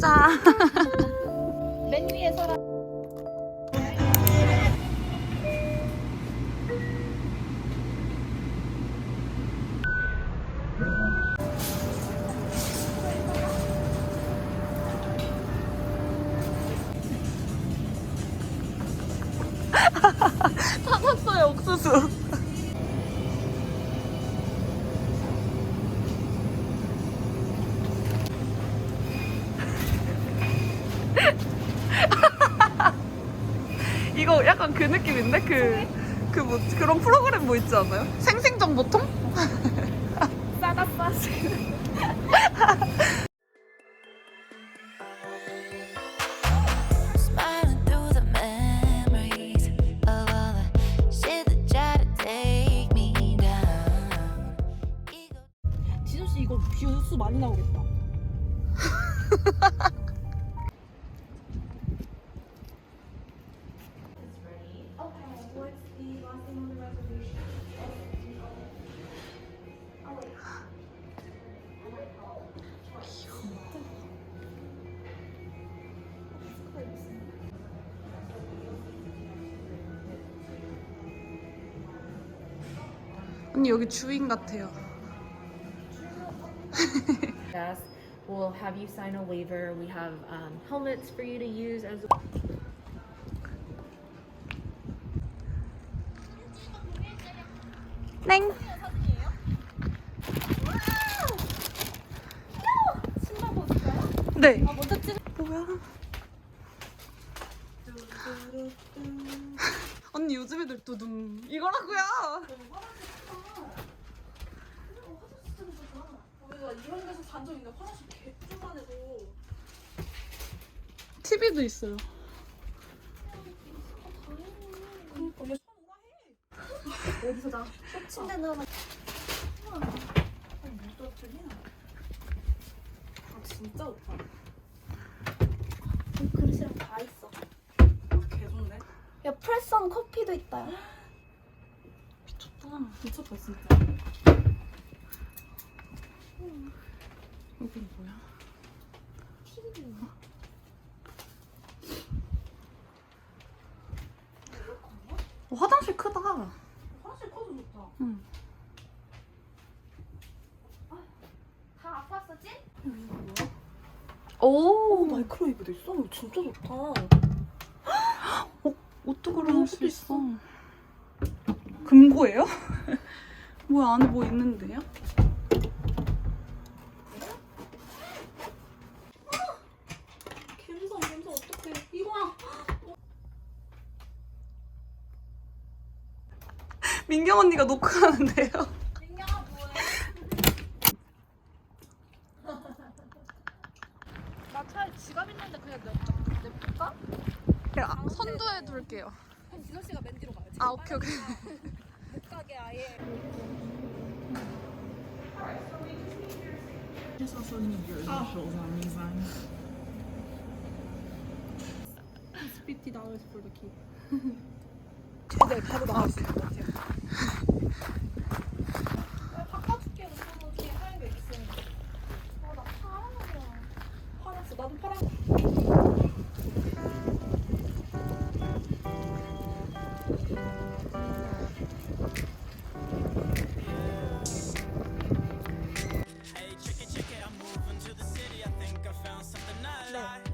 먹자. 맨 위에 서라. 찾았어요 옥수수. 느낌인데 그 그 뭐 그런 프로그램 뭐 있지 않아요? 생생정보통? 싸다. Ego 지수 씨 이거 뷰수 많이 나오겠다. 언니 여기 주인 같아요. Yes, we'll have you sign a waiver. We have um, helmets for you to use as 땡. 네. 아. 뭐야? 언니 요즘 애들 두둠 이거라고요. 우리가 적 있는데 화장실 개뿔만 해도 TV도 있어요. 그니까 얘 손 오라 해. 어디서 자? 침대는 하나. 아니 못 떨어뜨리냐? 아 진짜 좋다. 그릇이랑 다 있어. 개 좋네. 야 프레성 커피도 있다. 미쳤다. 미쳤다 진짜. 여기 뭐야? 어, 화장실 크다. 화장실 커도 좋다. 응. 다 아팠어 찐? 오, 마이크로웨이브도 있어? 이거 진짜 좋다. 오토그램 할수 있어. 금고예요? 뭐야 안에 뭐 있는데요? 갬성 갬성 어떡해. 이거야. 민경 언니가 녹화하는데요. 민경아 뭐해? 나 차에 지갑 있는데 그냥 냅- 냅둘까? 제가 선두에 둘게요. 진호 씨가 맨 뒤로 가요. 아 오케이 오케이. 못 가게 아예. Just also need your initials on these lines. It's fifty dollars for the key. 최대 바로 같아요. 파란.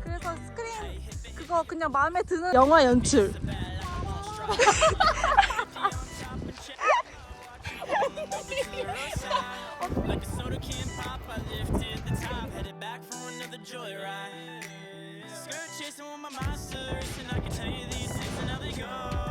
그래서 스크린 그거 그냥 마음에 드는 영화 연출. joyride. Skirt chasing with my monster, racing. I can tell you these things and how they go.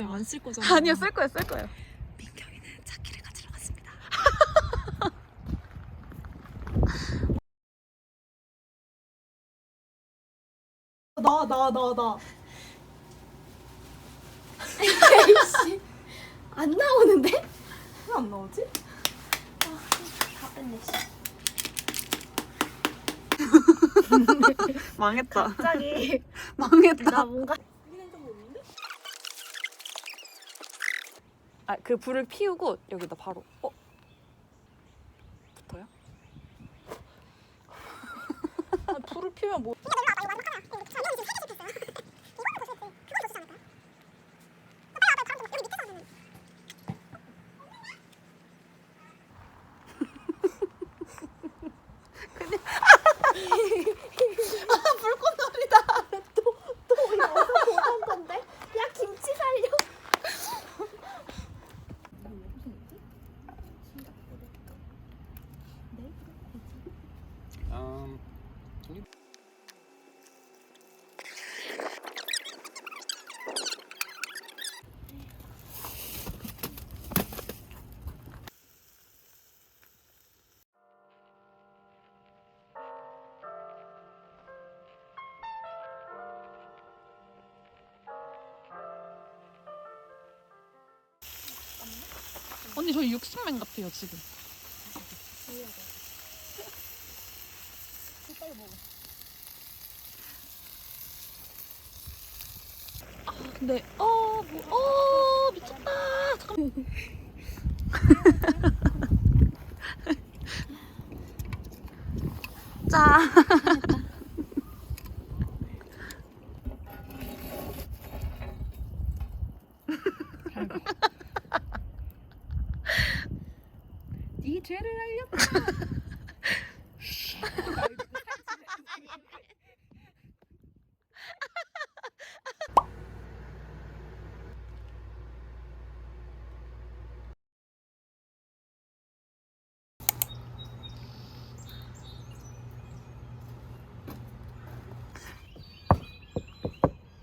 쌤안쓸 거잖아. 아니요 쓸 거예요 쓸 거예요. 민경이는 차키를 가지러 갔습니다. 나, 나, 나, 나. 에이씨. 안 나오는데? 왜 안 나오지? 다 뺐네, 씨. 망했다. 갑자기. 망했다. 나 뭔가. 아 그 불을 피우고 여기다 바로 어 붙어요? 아, 불을 피면 뭐. 저희 육식맨 같아요 지금. 아 근데 어뭐 어, 미쳤다. 잠깐. 짜. 이 죄를 알렸다.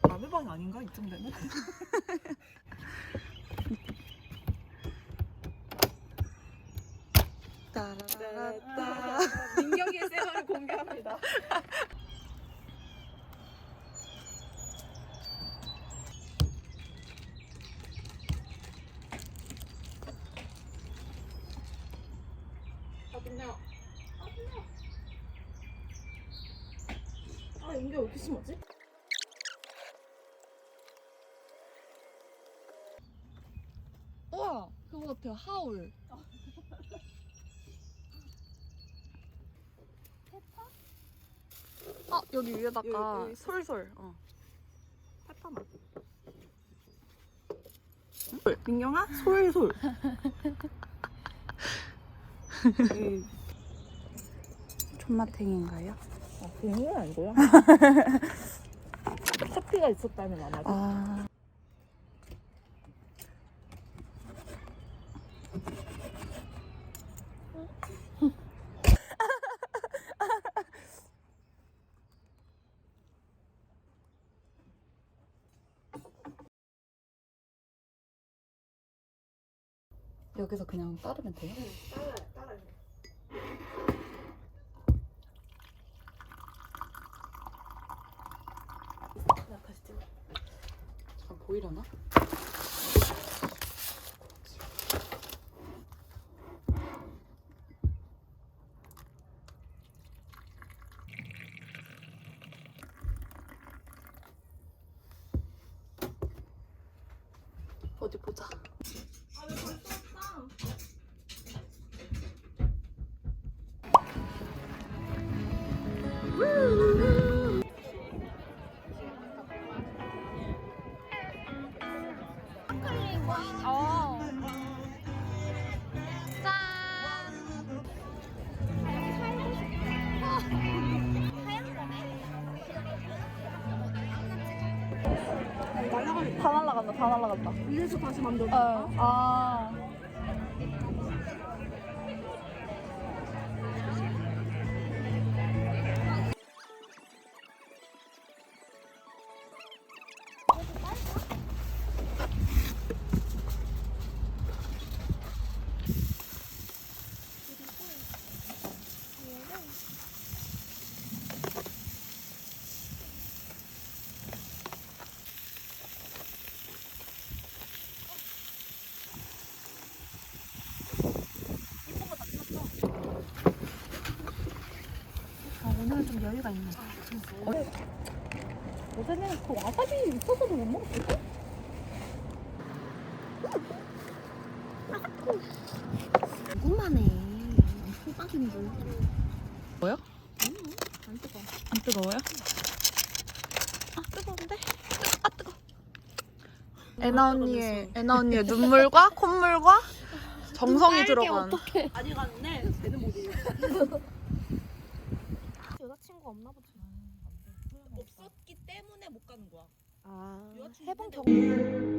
라면방 아닌가? 이쯤 되면? 따라라따. 민경이의 생활을 공개합니다. 아, 연기 왜 이렇게 심하지? 우와 그거 같아요 하울. 어 여기 위에다가 여기, 여기. 솔솔. 어. 페퍼만. 민경아? 솔솔. 존맛탱인가요? 아, 공유는 아니고요. 커피가 있었다면 아마도. 아. 여기서 그냥 따르면 돼요? 따라요, 따라요. 나 다시 찍어. 잠깐 보이려나? 어디 보자. 다 날라간다, 다 날라간다. 위에서 다시 만들어. 아. 소리가 있네. 어제는 그 와사비 있어서도 못 먹었어. 궁금하네. 호박인 줄. 뭐요? 안 뜨거. 안 뜨거워요? 아 뜨거운데? 아 뜨거. 애나 언니의 애나 언니의 눈물과 콧물과 정성이 들어간. 아니 갔네. 쟤는 못이에요. 여자친구 없나 보지. 없었기 때문에 못 가는 거야. 아, 해본 경험.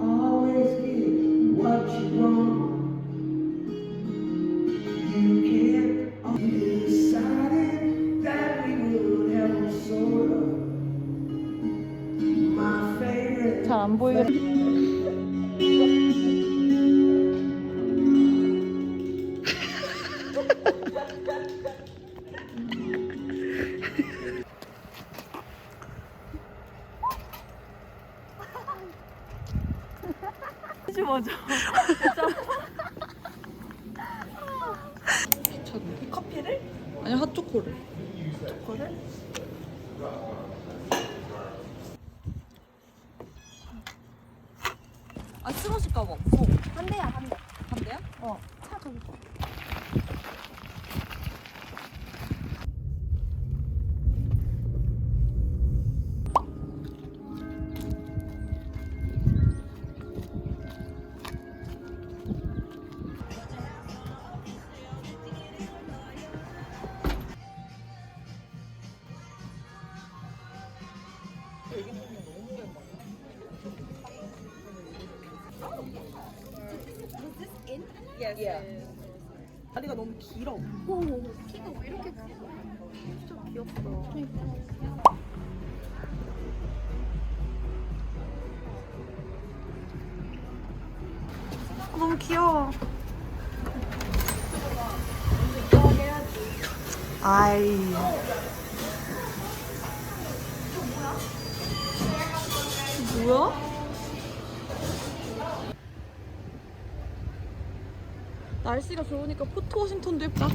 커피를? 아니 핫초코를. 아 다리가 너무 길어. 오, 키가 왜 이렇게 크고. 진짜 귀엽다. 너무 귀여워. 아이. 뭐야? 날씨가 좋으니까 포토 워싱턴도 예쁘다.